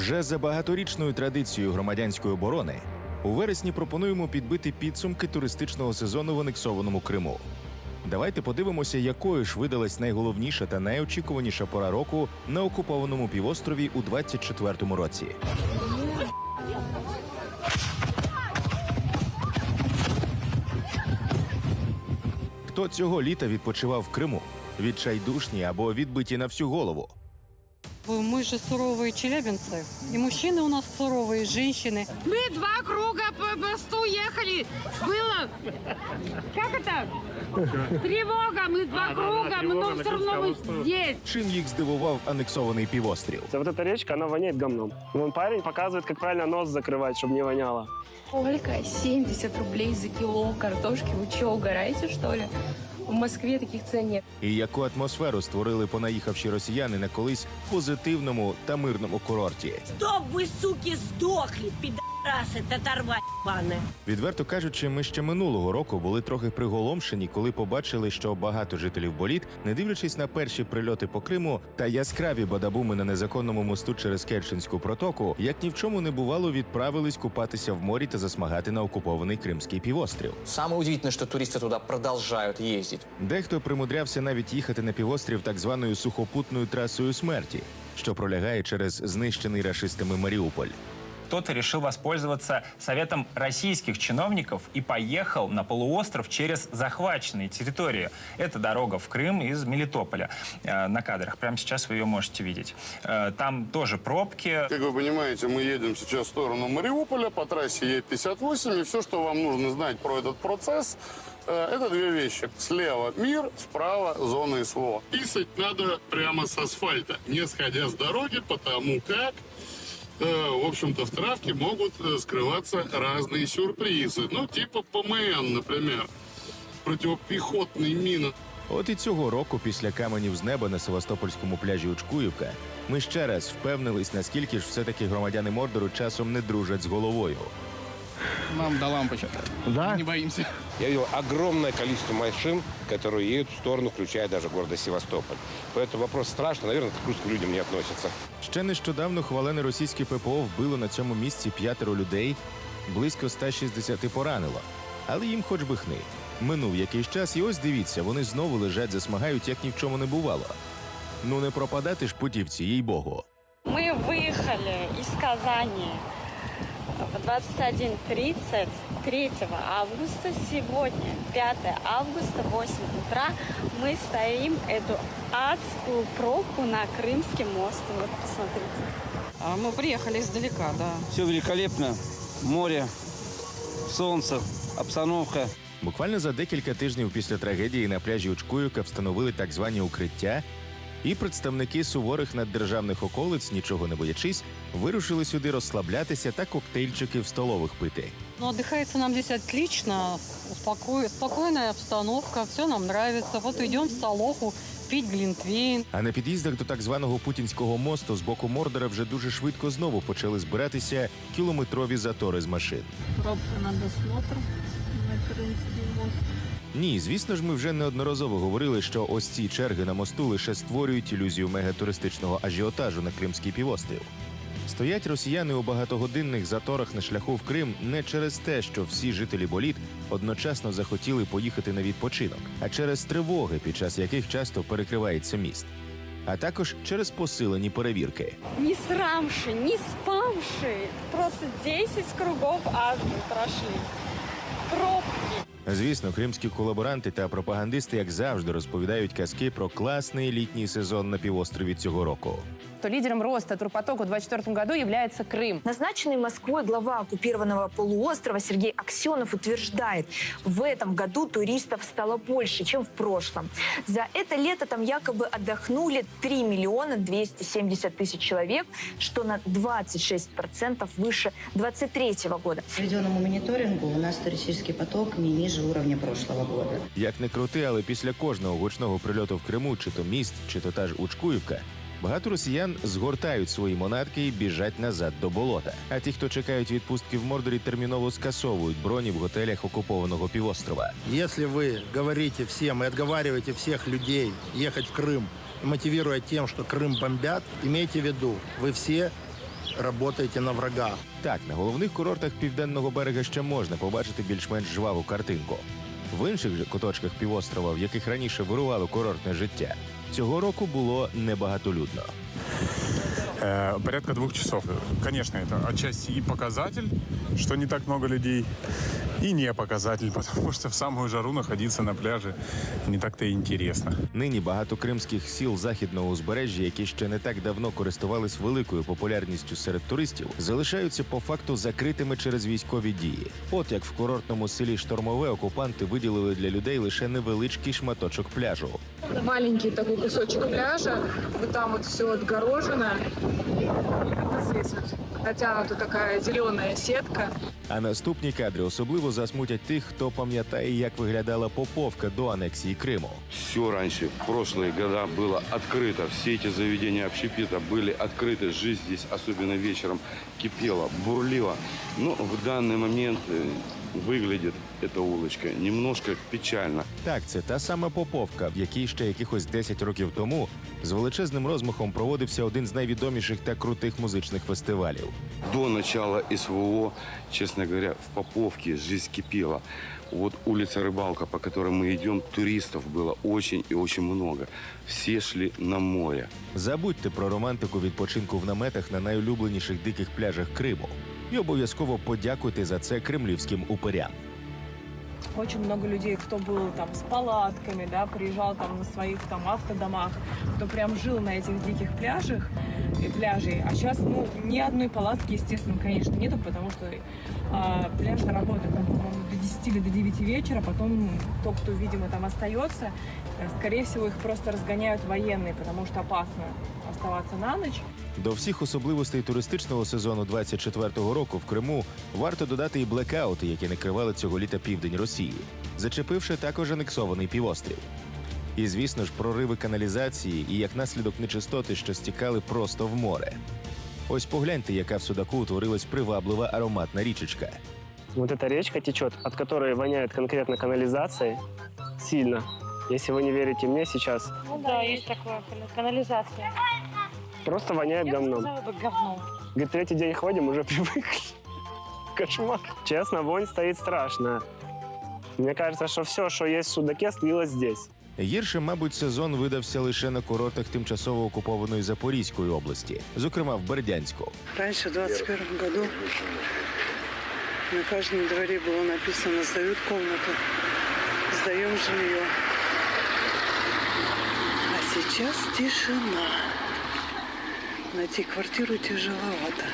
Вже за багаторічною традицією громадянської оборони у вересні пропонуємо підбити підсумки туристичного сезону в анексованому Криму. Давайте подивимося, якою ж видалась найголовніша та найочікуваніша пора року на окупованому півострові у 24-му році. Хто цього літа відпочивав в Криму? Відчайдушні або відбиті на всю голову. Мы же суровые челябинцы. И мужчины у нас суровые, и женщины. Мы два круга по мосту ехали. Было... Как это? Тревога. Мы два круга, но все равно мы здесь. Чим їх здивував анексований півострів? Вот эта речка, она воняет говном. Вон парень показывает, как правильно нос закрывать, чтобы не воняло. Сколько? 70 рублей за кило картошки. Вы что, угораете, что ли? В Москве таких цен нет. І яку атмосферу створили понаїхавші росіяни на колись позитивному та мирному курорті? Чтоб ви, суки, сдохли, пидорасы, татарва ебаные. Відверто кажучи, ми ще минулого року були трохи приголомшені, коли побачили, що багато жителів боліт, не дивлячись на перші прильоти по Криму та яскраві бадабуми на незаконному мосту через Керченську протоку, як ні в чому не бувало, відправились купатися в морі та засмагати на окупований Кримський півострів. Самое удивительное, что туристы туда продолжают ездить. Дехто примудрявся навіть їхати на півострів так званою сухопутною трасою смерті, що пролягає через знищений рашистами Маріуполь. Кто-то решил воспользоваться советом российских чиновников и поехал на полуостров через захваченные территории. Это дорога в Крым из Мелитополя. Э, На кадрах. Прямо сейчас вы ее можете видеть. Э, Там тоже пробки. Как вы понимаете, мы едем сейчас в сторону Мариуполя по трассе Е-58, и все, что вам нужно знать про этот процесс, э, это две вещи. Слева мир, справа зона СВО. Писать надо прямо с асфальта, не сходя с дороги, потому как общем-то, в травке могут э, скрываться разные сюрпризы. Ну, типа ПМН, например. Противопехотные мины. От і цього року, після каменів з неба на Севастопольському пляжі Учкуївка, ми ще раз впевнились, наскільки ж все-таки громадяни Мордору часом не дружать з головою. Нам до лампочек. Да? Не боимся. Я видел огромное количество машин, которые едут в сторону, включая даже города Севастополь. Поэтому вопрос страшный, наверное, к русским людям не относится. Ще нещодавно хвалене російське ППО вбило на цьому місці п'ятеро людей, близько 160 поранило. Але їм хоч би хни. Минув якийсь час, і ось дивіться, вони знову лежать, засмагають, як ні в чому не бувало. Ну не пропадати ж путівці, їй богу. Мы выехали из Казани в 21.30 3 августа. Сегодня, 5 августа, 8 утра, мы стоим эту адскую пробку на Крымский мост. Вот, посмотрите. А мы приехали издалека, да. Все великолепно. Море, солнце, обстановка. Буквально за декілька тижнів після трагедії на пляжі Учкуївка встановили так звані укриття, і представники суворих наддержавних околиць, нічого не боячись, вирушили сюди розслаблятися та коктейльчики в столових пити. Но отдыхается нам здесь отлично, успоко- спокойная обстановка, все нам нравится. Вот идем в Столоху пить глинтвейн. А на під'їздах до так званого путінського мосту з боку Мордора вже дуже швидко знову почали збиратися кілометрові затори з машин. Пробка на досмотр на Крымский мост. Ні, звісно ж, ми вже неодноразово говорили, що ось ці черги на мосту лише створюють ілюзію мегатуристичного ажіотажу на Кримський півострів. Стоять росіяни у багатогодинних заторах на шляху в Крим не через те, що всі жителі боліт одночасно захотіли поїхати на відпочинок, а через тривоги, під час яких часто перекривається міст, а також через посилені перевірки. Не срамши, не спамши. Просто 10 кругов мы прошли. Пробки. Звісно, кримські колаборанти та пропагандисти, як завжди, розповідають казки про класний літній сезон на півострові цього року. то лидером роста турпотока в 2024 году является Крым. Назначенный Москвой глава оккупированного полуострова Сергей Аксенов утверждает, в этом году туристов стало больше, чем в прошлом. За это лето там якобы отдохнули 3 миллиона 270 тысяч человек, что на 26% выше 2023 года. По проведенному мониторингу у нас туристический поток не ниже уровня прошлого года. Як не крути, але після кожного гучного прильоту в Криму, чи то міст, чи то та ж Учкуївка, багато росіян згортають свої монатки і біжать назад до болота. А ті, хто чекають відпустки в Мордорі, терміново скасовують броні в готелях окупованого півострова. Если вы говорите всем и отговариваете всех людей ехать в Крым, мотивируя тем, что Крым бомбят, имейте в виду, вы все работаете на врага. Так, на головних курортах південного берега ще можна побачити більш-менш жваву картинку. В інших же куточках півострова, в яких раніше вирувало курортне життя, цього року було небагатолюдно. Э, порядка двух часов. Конечно, это отчасти и показатель, что не так много людей, и не показатель, потому что в самую жару находиться на пляже не так-то и интересно. Нині багато кримських сіл західного узбережжя, які ще не так давно користувались великою популярністю серед туристів, залишаються по факту закритими через військові дії. От як в курортному селі Штормове окупанти виділили для людей лише невеличкий шматочок пляжу. маленький такой кусочек пляжа, вот там вот все отгорожено. Вот здесь вот натянута такая зеленая сетка. А наступні кадри особливо засмутять тих, хто пам'ятає, як виглядала Поповка до анексії Криму. Все раньше, в прошлые года, было открыто. Все эти заведения общепита были открыты. Жизнь здесь, особенно вечером, кипела, бурлила. Но в данный момент э, выглядит эта улочка немножко печально. Так, це та сама Поповка, в якій ще якихось 10 років тому з величезним розмахом проводився один з найвідоміших та крутих музичних фестивалів. До начала СВО, честно говоря, в Поповке жизнь кипела. Вот улица Рыбалка, по которой мы идем, туристов было очень и очень много. Все шли на море. Забудьте про романтику відпочинку в наметах на найулюбленіших диких пляжах Криму. І обов'язково подякуйте за це кремлівським уперям. Очень много людей, кто был там с палатками, да, приезжал там на своих там автодомах, кто прям жил на этих диких пляжах и пляжей. А сейчас, ну, ни одной палатки, естественно, конечно, нету, потому что а, пляж работает, там, по-моему, до 10 или до 9 вечера, потом тот, кто, видимо, там остается, э, скорее всего, их просто разгоняют военные, потому что опасно оставаться на ночь. До всіх особливостей туристичного сезону 24-го року в Криму варто додати і блекаути, які накривали цього літа південь Росії, зачепивши також анексований півострів. І, звісно ж, прориви каналізації і як наслідок нечистоти, що стікали просто в море. Ось погляньте, яка в Судаку утворилась приваблива ароматна річечка. Вот эта речка течет, от которой воняет конкретно канализацией сильно. Если вы не верите мне сейчас, Ну да, есть такое, канализация. просто воняет говном. бы говном. Говорит, третий день ходим, уже привыкли. Кошмар. Честно, вонь стоит страшная. Мне кажется, что все, что есть в Судаке, слилось здесь. Гірше, мабуть, сезон видався лише на курортах тимчасово окупованої Запорізької області, зокрема в Бердянську. Раньше, в 21 году, на каждом дворе было написано «Сдают комнату, сдаем жилье». А сейчас тишина. Найти квартиру тяжеловато.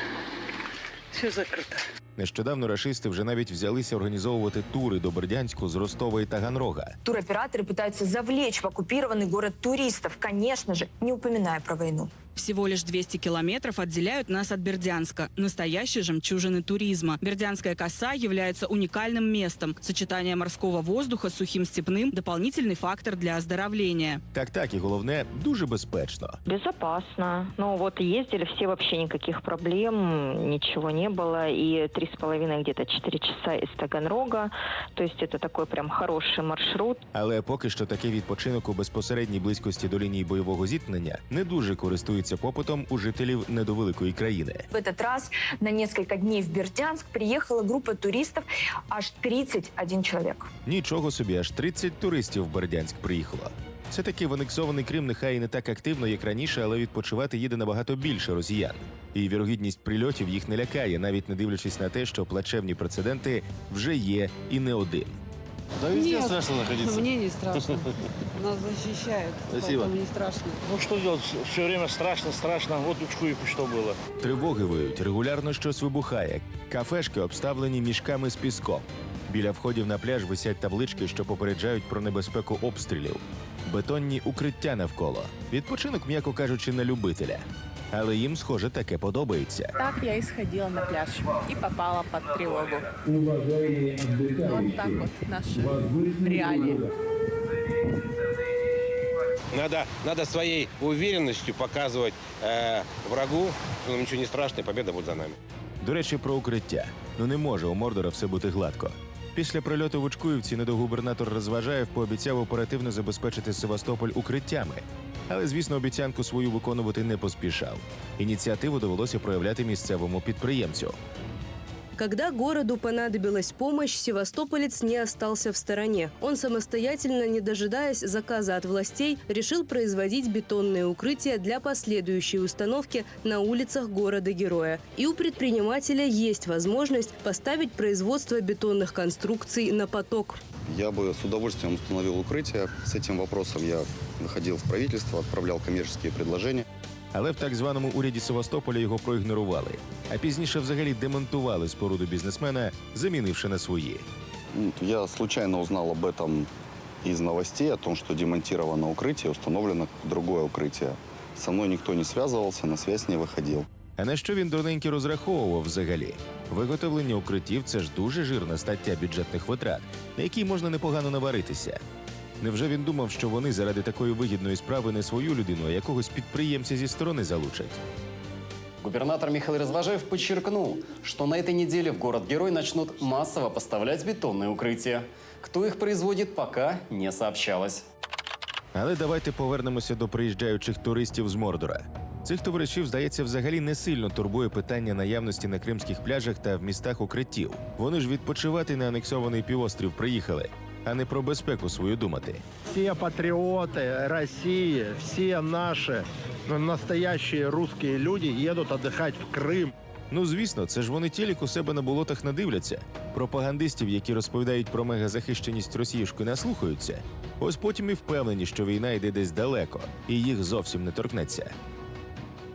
Все закрыто. Нещодавно рашисти вже навіть взялися організовувати тури до Бердянську з Ростова і Таганрога. Туроператоры пытаются завлечь в оккупированный город туристов, конечно же, не упоминая про войну. Всего лишь 200 километров отделяют нас от Бердянска, настоящей жемчужины туризма. Бердянская коса является уникальным местом. Сочетание морского воздуха с сухим степным – дополнительный фактор для оздоровления. Так, так, і головне дуже безпечно. Безопасно. Ну вот ездили все вообще никаких проблем, ничего не было. И три с половиной где-то четыре часа из Таганрога. То есть это такой прям хороший маршрут. Але поки що такий відпочинок у безпосередній близькості до лінії бойового зіткнення не дуже користується попитом у жителів недовеликої країни. В этот раз на несколько дней в Бердянск приехала группа туристов аж 31 человек. Нічого собі, аж 30 туристів в Бердянськ приїхало. Все таки в анексований Крим нехай і не так активно, як раніше, але відпочивати їде набагато більше росіян. І вірогідність прильотів їх не лякає, навіть не дивлячись на те, що плачевні прецеденти вже є і не один. Да везде страшно находиться. Мне не страшно. Нас защищают. Спасибо. поэтому не страшно. Ну что делать? Все время страшно, страшно. Вот у Чкуевку что было. Тривоги виють, регулярно щось вибухає. Кафешки обставлені мішками з піском. Біля входів на пляж висять таблички, що попереджають про небезпеку обстрілів. Бетонні укриття навколо. Відпочинок, м'яко кажучи, на любителя. Але їм, схоже, таке подобається. Так я и сходила на пляж и попала под тревогу. Вот так вот наши реалии. Надо, надо своей уверенностью показывать э, врагу, что нам ничего не страшно, и победа будет за нами. До речі, про укриття. Ну не може у Мордора все бути гладко. Після прильоту в Учкуївці недогубернатор розважаєв пообіцяв оперативно забезпечити Севастополь укриттями. Але, звісно, обіцянку свою виконувати не поспішав. Ініціативу довелося проявляти місцевому підприємцю. Когда городу понадобилась помощь, севастополец не остался в стороне. Он самостоятельно, не дожидаясь заказа от властей, решил производить бетонные укрытия для последующей установки на улицах города-героя. И у предпринимателя есть возможность поставить производство бетонных конструкций на поток. Я бы с удовольствием установил укрытие. С этим вопросом я выходил в правительство, отправлял коммерческие предложения. Але в так званому уряді Севастополя його проігнорували, а пізніше взагалі демонтували споруду бізнесмена, замінивши на свої. Ну, Я случайно узнал об этом из новостей, о том, что демонтировано укрытие, установлено другое укрытие. Со мной никто не связывался, на связь не выходил. А на що він дурненьки розраховував взагалі? Виготовлення укриттів це ж дуже жирна стаття бюджетних витрат, на якій можна непогано наваритися. Невже він думав, що вони заради такої вигідної справи не свою людину, а якогось підприємця зі сторони залучать? Губернатор Михаил Развожаев подчеркнул, что на этой неделе в город-герой начнут массово поставлять бетонные укрытия. Кто их производит, пока не сообщалось. Але давайте повернемося до приїжджаючих туристів з Мордора. Цих товаришів, здається, взагалі не сильно турбує питання наявності на кримських пляжах та в містах укриттів. Вони ж відпочивати на анексований півострів приїхали, а не про безпеку свою думати. Все патриоты России, все наши ну, настоящие русские люди едут отдыхать в Крым. Ну звісно, це ж вони тілік у себе на болотах надивляться. Пропагандистів, які розповідають про мегазахищеність росіюшки, наслухаються. Ось потім і впевнені, що війна йде десь далеко, і їх зовсім не торкнеться.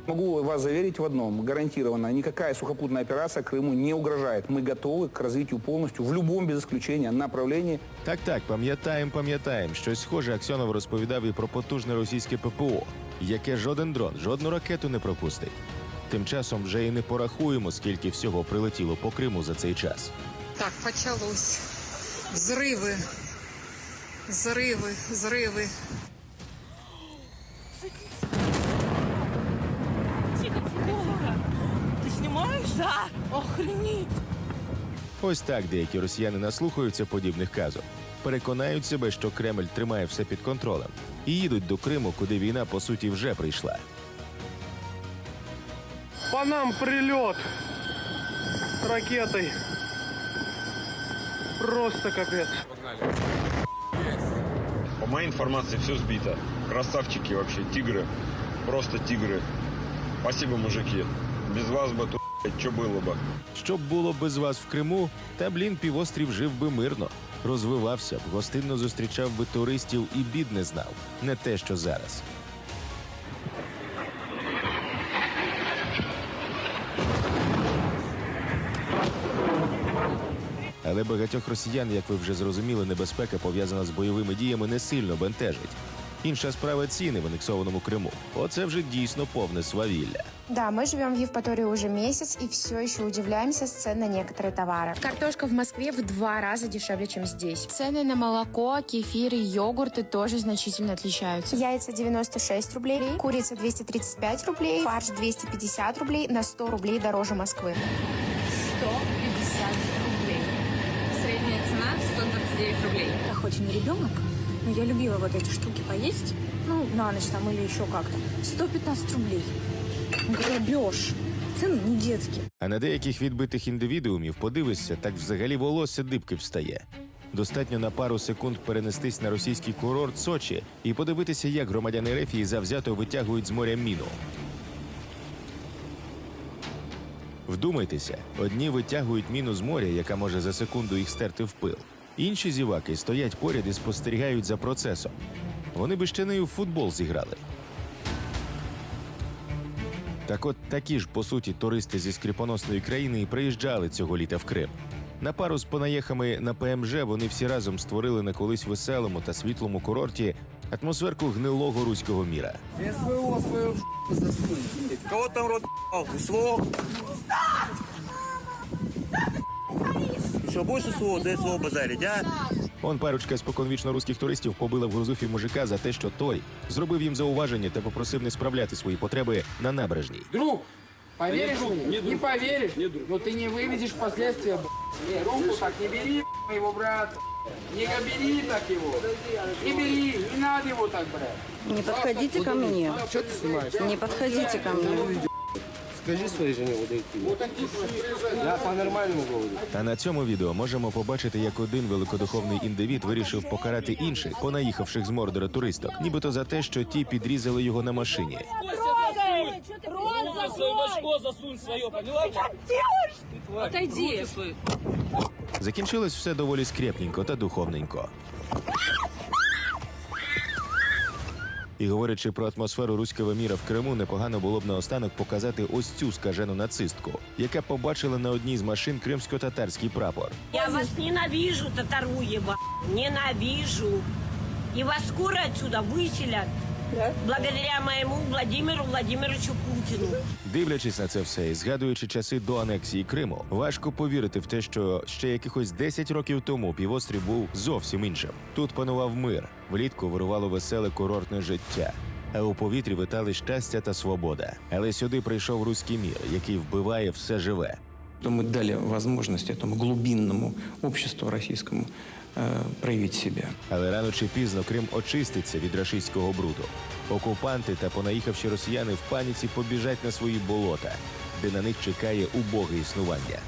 Могу вас заверить в одном. Гарантированно, никакая сухопутная операция Крыму не угрожает. Мы готовы к развитию полностью в любом, без исключения, направлении. Так, так, пам'ятаємо, пам'ятаємо. Щось схоже Аксьонов розповідав і про потужне російське ППО, яке жоден дрон, жодну ракету не пропустить. Тим часом вже і не порахуємо, скільки всього прилетіло по Криму за цей час. Так, почалось. Взрывы. Взрывы, взрывы. снимаешь? Да. Охренеть. Ось так деякі росіяни наслухаються подібних казок, переконають себе, що Кремль тримає все під контролем, і їдуть до Криму, куди війна по суті вже прийшла. По нам прилет ракетой. Просто капец. По моей информации, все сбито. Красавчики вообще, тигры. Просто тигры. Спасибо, мужики. Без вас бы тут что было бы. Щоб було без вас в Криму, та блін півострів жив би мирно, розвивався б, гостинно зустрічав би туристів і бід не знав. Не те, що зараз. Але багатьох росіян, як ви вже зрозуміли, небезпека пов'язана з бойовими діями не сильно бентежить. Інша справа ціни в анексованому Криму. Оце вже дійсно повне свавілля. Да, мы живем в Евпатории уже месяц и все еще удивляемся с цен на некоторые товары. Картошка в Москве в два раза дешевле, чем здесь. Цены на молоко, кефир и йогурты тоже значительно отличаются. Яйца 96 рублей, курица 235 рублей, фарш 250 рублей, на 100 рублей дороже Москвы. 150 рублей. Средняя цена 129 рублей. Я хоть и не ребенок, но я любила вот эти штуки поесть. Ну, на ночь там или еще как-то. 115 рублей. Грабеж. Цены не детские. А на деяких відбитих індивідуумів подивишся, так взагалі волосся дибки встає. Достатньо на пару секунд перенестись на російський курорт Сочі і подивитися, як громадяни Рефії завзято витягують з моря міну. Вдумайтеся, одні витягують міну з моря, яка може за секунду їх стерти в пил. Інші зіваки стоять поряд і спостерігають за процесом. Вони би ще не в футбол зіграли. Так от такі ж, по суті, туристи зі скріпоносної країни і приїжджали цього літа в Крим. На пару з понаєхами на ПМЖ вони всі разом створили на колись веселому та світлому курорті атмосферку гнилого руського міра. СВО свою засунь. Кого там рот СВО? Что, больше СВО, за СВО базарить, а? Он парочка споконвічно руських туристів побила в грузуфі мужика за те, що той зробив їм зауваження та попросив не справляти свої потреби на набережній. Друг, поверишь мне? Не, поверишь? Не, друг. Но ты не выведешь последствия, б***ь. Не, руку так не бери, б***ь. его, брат. Не бери так его. Не бери, не надо его так брать. Не подходите ко мне. Что ты снимаешь? Не подходите ко мне. Скажи своей жене вот эти. Я по-нормальному говорю. А на цьому відео можемо побачити, як один великодуховний індивід вирішив покарати інших, понаїхавших з мордора туристок, нібито за те, що ті підрізали його на машині. Рот Свое башко засунь свое, поняла? Отойди. Закінчилось все доволі скрепненько та духовненько. І говорячи про атмосферу руського міра в Криму, непогано було б наостанок показати ось цю скажену нацистку, яка побачила на одній з машин кримсько-татарський прапор. Я вас ненавижу, татару єба. Ненавижу. І вас скоро отсюда выселят. Благодаря моему Владимиру Владимировичу Путину. Дивлячись на це все і згадуючи часи до анексії Криму, важко повірити в те, що ще якихось 10 років тому півострів був зовсім іншим. Тут панував мир, влітку вирувало веселе курортне життя. А у повітрі витали щастя та свобода. Але сюди прийшов руський мір, який вбиває все живе. то мы дали возможность этому глубинному обществу российскому э, проявить. Але рано чи пізно Крим очиститься від рашистського бруду. Окупанти та понаїхавші росіяни в паніці побіжать на свої болота, де на них чекає убоге існування.